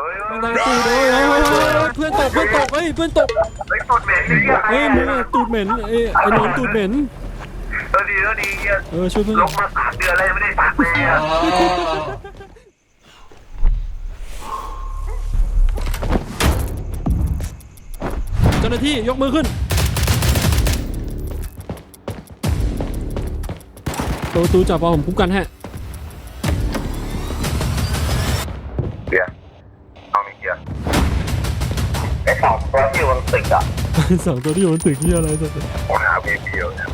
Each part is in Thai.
เฮ้ยมันดังตูดเอ้ยเฮ้ยเฮ้ยเฮ้ยเฮ้ยเพื่อนตกเพื่อนตกเฮ้ยเพื่อนตกไอ้ตูดเหม็นเนี่เฮ้ยมึงอะตูดเหม็นเอ้ยไอ้นนท์ตูดเหม็นเออดีเออดีเฮียเออช่วยเพื่อนลงมาสามเดือนแล้วยังไม่ได้ตักเลยอะเจ้าหน้าที่ยกมือขึ้นเปิดประตูจับเอาผมคุ้มกันให้ สองตัวที่อยู่บนตึกที่อะไรสักผมหาวีพีอยู่เนี่ย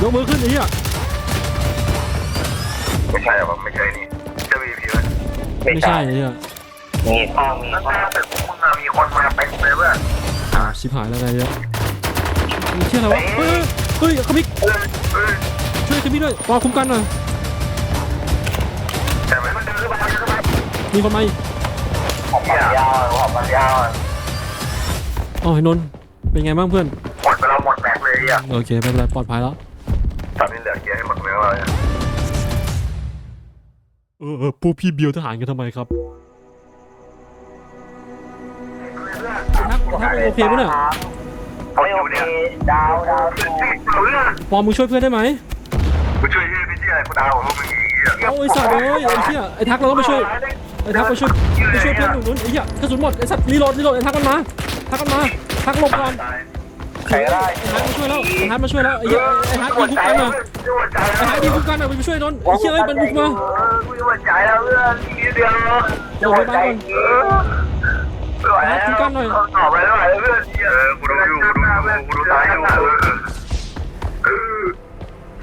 ยกมือขึ้นไอ้เหี้ยไม่ใช่หรอไม่ใช่นี่จะวีพีไหมไม่ใช่ไอ้เหี้ยมีข้องมีข้องแต่พวกมึงอะมีคนมาเต็มเลยเว้ยอ่าชิบหายแล้วไงเนี่ยมีเชี่ยอะไรวะเฮ้ยเฮ้ยขมิกเฮ้ยเฮ้ยช่วยขมิกด้วยปอคุ้มกันหน่อยแต่มันเดินเข้าไปเดินเข้าไปมีคนมาอีก ผมมันยาวผมมันยาวอ๋อไอ้นนท์เป็นไงบ้างเพื่อน หมดไปแล้วหมดแม็กเลยอะโอเคไม่เป็นไรปลอดภัยแล้วตอนนี้เหลือเกียร์ให้หมดเลยว่าเออเออพวกพี่เบียวทหารกันทำไมครับทักทักโอเคปะเนี่ยเขาอยู่เนี่ยดาวดาวสิเรื่องปอมึงช่วยเพื่อนได้ไหมกูช่วยเฮียพี่เชี่ยกูดาวของมึงอีกเอาไอ้สัตว์เอ้ยไอ้เหี้ยไอ้ทักเราต้องไปช่วยไอ้ทักไปช่วยไปช่วยเพื่อนหนุ่มนู้นไอ้เหี้ยกระสุนหมดไอ้สัตว์รีโหลดรีโหลดไอ้ทักมันมาทักมันมาทักหลบก่อนใครก็ได้ไอ้ทักมาช่วยแล้วไอ้ทักมาช่วยแล้วไอ้เหี้ยไอ้ทักยิงคุ้มกันหน่อยไอ้ทักยิงคุ้มกันหน่อยไปช่วยนนท์ไอ้เหี้ยเอ้ยมันบุกมากูจะหมดใจแล้วเพื่อนทีเดียวต่อไปแล้วเพื่อนเออกูดูอยู่กูดูอยู่กูดูซ้ายอยู่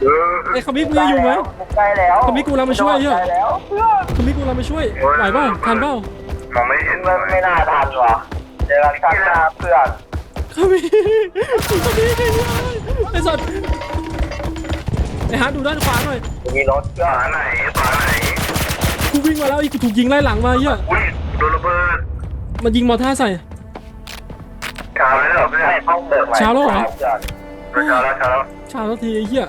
เออไอ้ขมิกมึงยังอยู่ไหมใกล้แล้วขมิกกูเรามาช่วยเหี้ยใกล้แล้วเพื่อนขมิกกูเรามาช่วยไหวเปล่าทันเปล่ามองไม่เห็นมันไม่น่าทันว่ะเจอกันข้างหน้าเพื่อนขมิกขมิกไอ้สัตว์ไอ้ฮัทดูด้านขวาหน่อยมีรถเพื่อนฝาไหนฝาไหนกูวิ่งมาแล้วไอ้กูถูกยิงไล่หลังมาเหี้ยอุ้ยโดนระเบิดมันยิงมอท่าใส่ชาแล้วเหรอเพื่อนไม่ต้องเปิดใหม่เช้าแล้วเหรอเพื่อนชาแล้วชาแล้วชาแล้วทีไอ้เหี้ย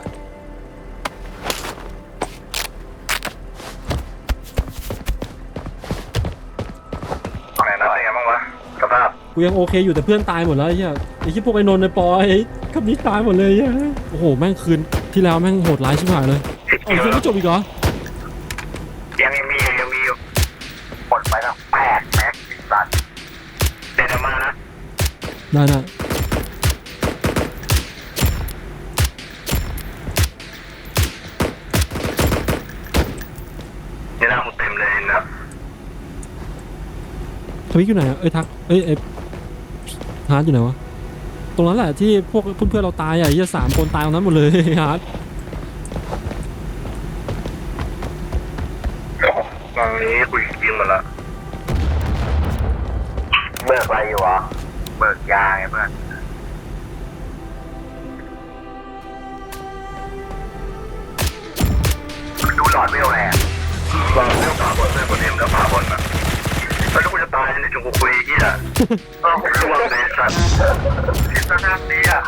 กูยังโอเคอยู่แต่เพื่อนตายหมดแล้วไอ้เหี้ยไอ้ที่พวกไอ้นนท์ไอ้ปอยไอ้คำนี้ตายหมดเลยไอ้เหี้ยโอ้โหแม่งคืนที่แล้วแม่งโหดร้ายชิบหายเลยเอายังไม่จบอีกเหรอยังมียังมีหมดไปแล้วแปดแม็กซ์สัตว์เดินมานะได้นะนี่หน้ามึงเต็มเลยนะทวิกอยู่ไหนอะเอ้ยทักเอ้ยไอ้ ฮาร์ดอยู่ไหนวะ ตรงนั้นแหละที่พวกเพื่อนๆเราตายอะไอ้เหี้ยสามคนตายตรงนั้นหมดเลยฮาร์ดตอนนี้คุยยิงหมดละ เบิกอะไรอยู่วะ เบิกยาไงเพื่อ ถ้ากูจะตายในจุกกูคุยที่อะเออผมร่วงเลยสัตว์ที่สนามนี้อะ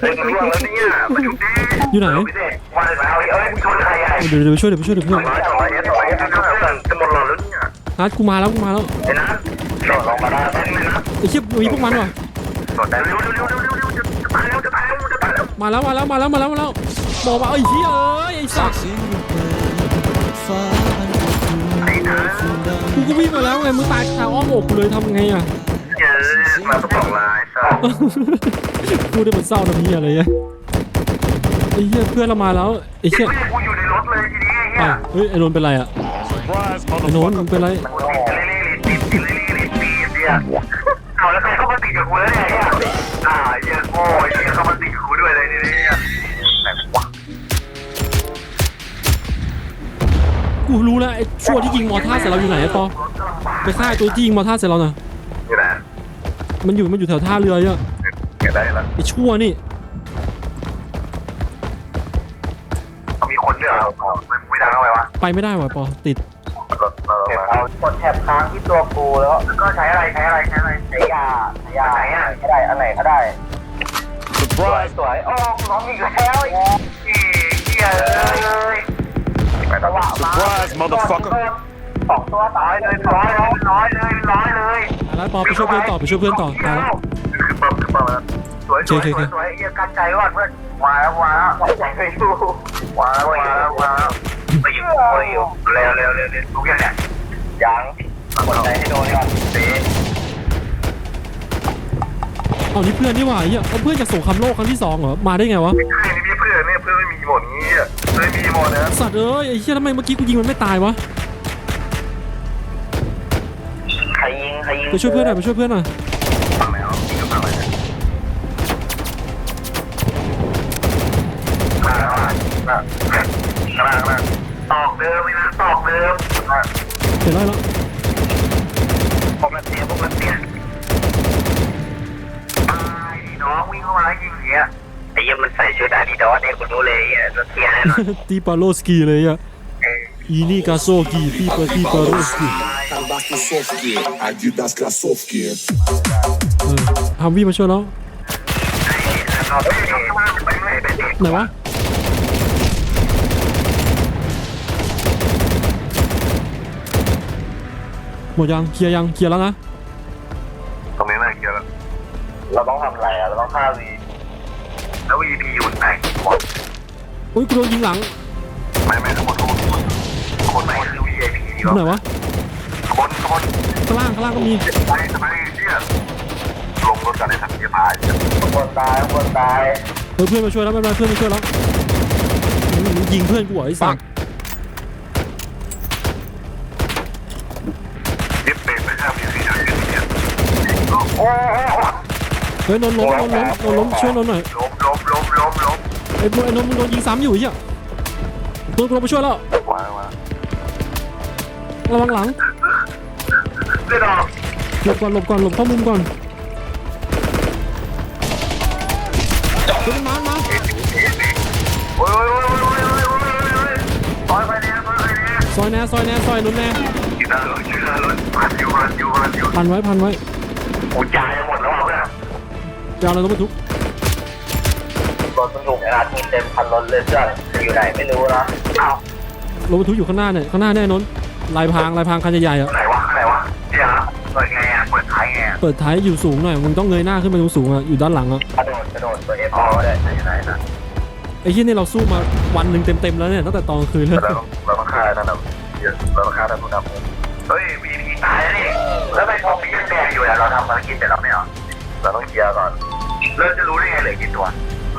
เป็นร่วงแล้วเนี่ยมาจุดดีอยู่ไหนไม่ได้มาเลยเอาเอ้ยมึงชนใครอะเดี๋ยวเดี๋ยวไปช่วยเดี๋ยวไปช่วยเดี๋ยวไปช่วยต่อยต่อยต่อยต่อยจะหมดหลอดแล้วเนี่ยฮาร์ดกูมาแล้วกูมาแล้วไอ้นะโดดลงมาได้ไหมนะไอ้เชี่ยมีพวกมันว่ะโดดได้เร็วเร็วเร็วเร็วเร็วเร็วจะตายแล้วจะตายแล้วจะตายแล้วมาแล้วมาแล้วมาแล้วมาแล้วมาแล้วบอกว่าไอ้เหี้ยเอ้ยไอ้สัตว์ไอ้นะ กูก็วิ่งมาแล้วไงมึงตายคาอ้อมอกกูเลยทำไงอะเจอมาต้องบอกลายสัตว์พูดได้มันเศร้านะพี่อะไรเงี้ยไอ้เหี้ยเพื่อนเรามาแล้วไอ้เหี้ยกูอยู่ในรถเลยทีนี้ไอ้เหี้อะยเฮ้ยไอ้นนท์เป็นไรอะไอ้นนท์มึงเป็นไรมันติดเลยติดติดเลยติดติดเนี่ยเอาแล้วใครเข้ามาติดกับกูแล้วเนี่ยอ่าเหี้ยโอ้ยเหี้ยเข้ามาติดกับกูด้วยเลยนี่เนี่ กูรู้แล้วไอ้ชั่วที่ยิงมอท่าใส่เราอยู่ไหนไอ้ปอไปฆ่าไอ้ตัวที่ยิงมอท่าใส่เราหน่อยนี่แหละมันอยู่มันอยู่แถวท่าเรือเยอะเก็บได้แล้วไอ้ชั่วนี่มีคนด้วยเหรอมันไม่ดังเอาไว้วะไปไม่ได้ว่ะปอติดรถเราเก็บมาเอากดแถบค้างที่ตัวกูแล้วก็ใช้อะไรใช้อะไรใช้อะไรใช้ยาใช้ยาไหนอะก็ได้อันไหนก็ได้สวยสวยโอ้ร้องอีกแล้วอีเหี้ยเลยไป จังหวะมา Surprise, motherfucker. สองตัวตายเลยร้อยเลยร้อยเลยร้อยเลยตายแล้วปอไปช่วยเพื่อนต่อไปช่วยเพื่อนต่อตายแล้วคือปั๊มคือปั๊มแล้วสวยสวยสวยเคสวยเอียกันใจก่อนเพื่อนมาแล้วมาแล้วใจไม่รู้มาแล้วมาแล้วมาแล้วไปอยู่ไปอยู่เร็วเร็วเร็วทุกอย่างเนี่ยยังกดใจให้โดนก่อนสีเอานี่เพื่อนนี่หว่าเหี้ยเอาเพื่อนจากสงครามโลกครั้งที่สองเหรอมาได้ไงวะใช่นี่ พี่เพื่อนเนี่ยเพื่อนไม่มีหมดนี้อะเพื่อนมีหมดนะสัตว์เอ้ยไอ้เหี้ยทำไมเมื่อกี้กูยิงมันไม่ตายวะใครยิงใครยิงไปช่วยเพื่อนหน่อยไปช่วยเพื่อนหน่อยฟังแล้วพี่ก็ฟังแล้วข้างล่างข้างล่างข้างล่างตอกเดิมไม่นะตอกเดิมเห็นแล้วแล้ว ตัวเทียแน่นอนตีปาโลสกีเลยอะอีนี่กาโซกีตีปาตีปาโลสกี Adidas Krasovki, Adidas Krasovki. เออทำวี่มาช่วยแล้วเอาไปข้างล่างไปไม่ไปเด็กไหนวะหมดยังเคลียร์ยังเคลียร์แล้วนะตรงนี้น่าเกลียดแล้วเราต้องทำอะไรอะ เราต้องฆ่าวีแล้ว VP อยู่ไหนวะ อุ้ยกูโดนยิงหลังไม่ไม่ขบวนขบวนขบวนไหนคือ VIP ดีตรงไหนวะวะขบวนขบวนข้างล่างข้างล่างก็มีไปทำไมเนี่ยลงรถกันในทันทีพายคนตายคนตายเออเพื่อนมาช่วยแล้วไม่เป็นไรเพื่อนมาช่วยแล้วอืมยิงเพื่อนกูเหรอไอ้สัตว์ดิฟเป็นไม่ห้ามมีสีดำเนี่ยโอ้โหเฮ้ยนนท์ล้มนนท์ล้มนนท์ล้มช่วยนนท์หน่อยล้มล้มล้มล้มล้ม ไอ้พวกไอ้นนท์มึงโดนยิงซ้ำอยู่ไอ้เหี้ยตัวกูลงมาช่วยแล้วว้าวว้าวระวังหลังเลือดออกหลบก่อนหลบก่อนหลบเข้ามุมก่อนเฮ้ยมันมามาโอ้ยโอ้ยโอ้ยโอ้ยโอ้ยโอ้ยโอ้ยไปเนี่ยไปเนี่ยซอยแน่ซอยแน่ซอยนนท์แน่กินหน้ารถกินหน้ารถพันอยู่พันอยู่พันอยู่พันไว้พันไว้โอ้ยจ่ายหมดแล้วอะเพื่อนยาวเลยต้องบรรทุก รถบรรทุกขนาดทีเต็มคันรถเลยเพื่อนอยู่ไหนไม่รู้นะอ้าวรถบรรทุกอยู่ข้างหน้าเนี่ยข้างหน้าแน่นนท์ลายพรางลายพรางคันใหญ่ๆอะไหนวะไหนวะเดี๋ยวเปิดไงอะเปิดท้ายไงอะเปิดท้ายอยู่สูงหน่อยมึงต้องเงยหน้าขึ้นไปสูงๆอะอยู่ด้านหลังอะกระโดดกระโดดตัวเอฟออได้อยู่ไหนนะไอ้ที่นี่เราสู้มาวันหนึ่งเต็มๆแล้วเนี่ยตั้งแต่ตอนกลางคืนแล้วเราเราต้องฆ่านั่นน่ะเราต้องฆ่าท่านผู้นำเฮ้ยวีพีตายแล้วนี่แล้วไปทองมียังแดงอยู่อะเราทำภารกิจเสร็จแล้วไม่เหรอเราต้องเคลียร์ก่อนเราจะรู้ได้ไงเหลือกี่ตัว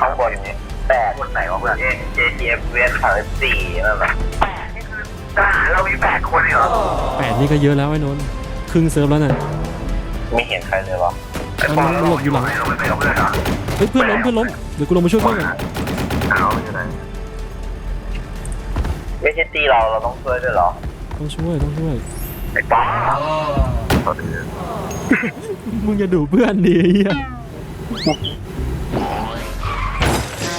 ข้างบนนี้แปดคนไหนวะเพื่อนเอเจทีเอฟเวสสามสี่นั่นแหละแปดนี่คือทหารเรามีแปดคนเลยเหรอแปดนี่ก็เยอะแล้วไอ้นนท์ครึ่งเซิร์ฟแล้วเนี่ยไม่เห็นใครเลยวะไอ้ปอเราหลบอยู่หลังเราไม่ไปกับเพื่อนเหรอเฮ้ยเพื่อนล้มเพื่อนล้มเดี๋ยวกูลงมาช่วยเพื่อนก่อนเอาไม่ใช่ไหนไม่ใช่ตีเราเราต้องช่วยด้วยเหรอต้องช่วยต้องช่วยไอ้ปอตอนนี้มึงอย่าดูเพื่อนดิไอ้เหี้ย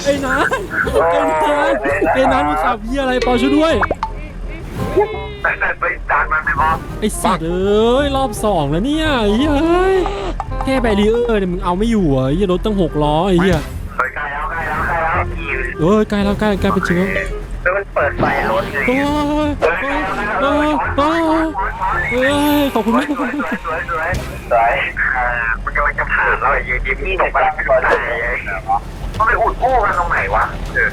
ไอ้นันไอ้นันไอ้นันมึงขับเหี้ยอะไรปอช่วยด้วย แต่แต่ไปดักมันไปบอสไอ้สัตว์เอ้ยรอบสองแล้วเนี่ยไอ้เหี้ยเอ้ยแค่แบรีเออร์เนี่ยมึงเอาไม่อยู่เหรอไอ้เหี้ยรถตั้งหกล้อไอ้เหี้ยเฮ้ยใกล้แล้วใกล้แล้วใกล้แล้วเอ้ยใกล้แล้วใกล้ใกล้เป็นจริงแล้วแล้วมันเปิดไฟรถเลยโอ้ยโอ้ยโอ้ยโอ้ยเอ้ยขอบคุณมาก สวยสวยสวยำลังจะผ่านเราไอ้ยืนยิ้มนี่ตกไปแล้วไม่ได้ต้องไปอุดกู้กันตรงไหนวะเออ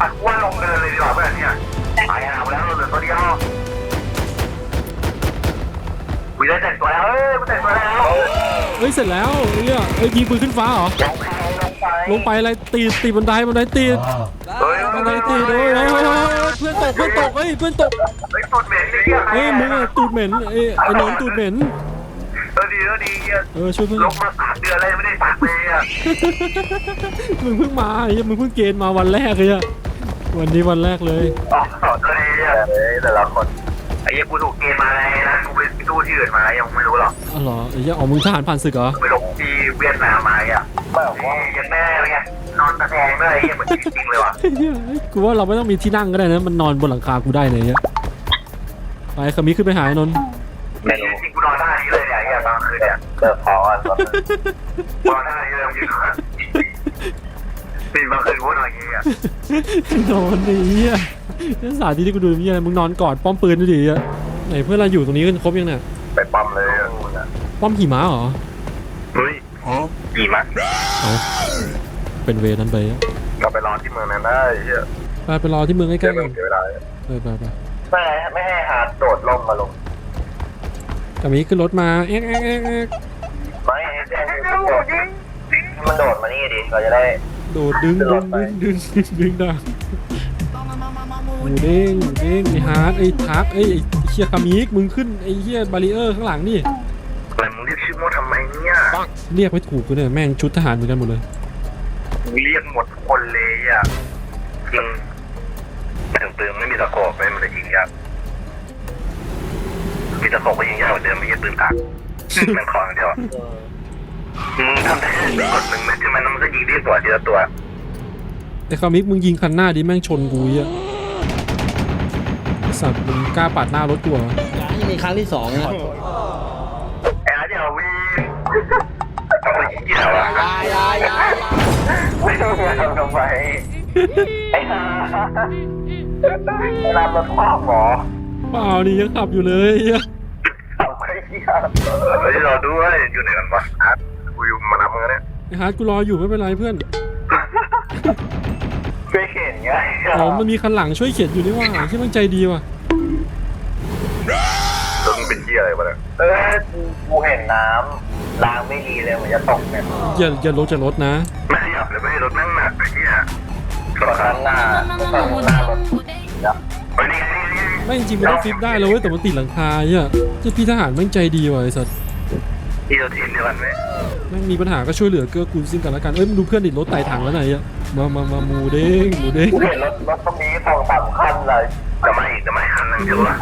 อะว่าลงเดินเลยดีกว่าเพื่อนเนี่ยไปหาแล้วเหลือตัวเดียววิได้แต่งตัวแล้วเอ้ยมันแต่งตัวแล้วเฮ้ยเสร็จแล้วไอ้เหี้ยเอ้ยยิงปืนขึ้นฟ้าเหรอลงไปลงไปลงไปอะไรตีตีบันไดบันไดตีเฮ้ยบันไดตีเฮ้ยเฮ้ยเฮ้ยเฮ้ยเพื่อนตกเพื่อนตกเฮ้ยเพื่อนตกเฮ้ยตูดเหม็นเลยเนี่ยเฮ้ยมึงอะตูดเหม็นไอ้ไอ้นนตูดเหม็นเออดีเออดีเเออช่วยเพื่อนลงมาสามเดือนอะไรไม่ได้สักเลยอะมึงเพิ่งมาไอ้เหี้ยมึงเพิ่งเกณฑ์มาวันแรกเลยอะวันนี้วันแรกเลยอ๋อตัวนี้อะเฮ้ยแต่ละคนไอ้ยังกูถูกเกณฑ์มาเลยนะกูไปตู้ที่อื่นมายังไม่รู้หรอกอ๋อเหรอไอ้เหี้ยอ๋อมึงทหารผ่านศึกเหรอไปลงที่เวียดนามมาอะแบบว่ายังแม่เลยไงนอนตะแคงด้วยเหมือนจริงๆเลยว่ะไอ้เหี้ยกูว่าเราไม่ต้องมีที่นั่งก็ได้นะมันนอนบนหลังคากูได้เลยเนี่ยไปขมิ้นขึ้นไปหาไอ้นนท์ไม่รู้ เลยเนี่ยไอ้ตอนคืนเนี่ยเปิดพออะรถกูนอนท่านี้เลยยืนมีบางคืนพูดอะไรอย่างเงี้ยนอนดีอะนี่สาธิตที่กูดูมีอะไรมึงนอนกอดป้อมปืนดูดิอะไหนเพื่อนเราอยู่ตรงนี้กันครบยังเนี่ยไปปั๊มเลยป้อมหิมะเหรอเฮ้ยกี่มะเอาเป็นเวรนั้นไปอะเราไปรอที่เมืองนั้นได้เฮียไปไปรอที่เมืองใกเสีล้ยๆกันเวลาไปไปไปไม่ให้ไม่ให้หาดโดดล่มมาลง กามีขึ้นรถมาเอ๊ะเอ๊ะเอ๊ะเอ๊ะไม่ให้แจ้งให้โดดมันโดดมานี่ดิเราจะได้ โดดดึงดึงดึงดึงดึงดึงดังหมูเด้งหมูเด้งไอ้ฮาร์ดไอ้ทักไอ้ไอ้เชียคามิกมึงขึ้นไอ้เฮียบารีเออร์ข้างหลังนี่อะไรมึงเรียกชื่อโมทำไมเนี่ยเรียกไม่ถูกกูเนี่ยแม่งชุดทหารเหมือนกันหมดเลยมึงเรียกหมดคนเลยอะจริงไม่ถึงปืนไม่มีตะโขบเลยมันเลยยิงยาก มีตะโขบก็ยิงยากกว่าเดิมไม่ใช่ปืนถักแม่งคออย่างเดียวอะมึงทำได้แค่กดหนึ่งเม็ดใช่ไหมแล้วมันก็ยิงที่ตัวทีละตัวแต่คามิกมึงยิงคันหน้าดิแม่งชนกูเหี้ยไอ้สัตว์มึงกล้าปาดหน้ารถกูเหรอนี่มีครั้งที่สองนะไอ้อาร์ตอย่าวีต้องไปยิงยาวอะยายายาไม่ต้องมาทำทำไมไอ้ห่าไอ้รามรถคว้างหมอ เปล่านี่ยังขับอยู่เลยเหี้ยทำไอ้ เหี้ยเฮ้ยรอด้วยอยู่ไหนกันวะอาร์ตกูอยู่มานับมึงเนี่ยไอ้ฮาร์ดกูรออยู่ไม่เป็นไรเพื่อนช่วยเข็นไงอ๋อมันมีคันหลังช่วยเขียนอยู่นี่ว่าที่มันใจดีว่ะแล้วมึงเป็นที่อะไรวะเนี่ยเออกูเห็นน้ำล้างไม่ดีเลยเหมือนจะตกเนี่ยอย่าอย่าลดจะลดนะ ไม่ขยับเลยไม่ให้รถนั่งหนักไอ้เหี้ยตอนนั้นหน้าตอนหน้ารถยับไปนี่นี่นี่ไม่จริงๆมันต้องฟิปได้แล้วเว้ยแต่มันติดหลังคาเหี้ยเจ้าพี่ทหารแม่งใจดีว่ะไอ้สัตว์ที่เราทีมเดียวกันไหมแม่งมีปัญหาก็ช่วยเหลือเกื้อกูลซึ่งกันและกัน เอ้ยมึงดูเพื่อนดิรถไต่ถังแล้วไหนอะมามามาหมูเด้งหมูเด้ง กูเห็นรถรถตรงนี้สองสามคันเลยจะไม่จะไม่หันนั่งเดียววะ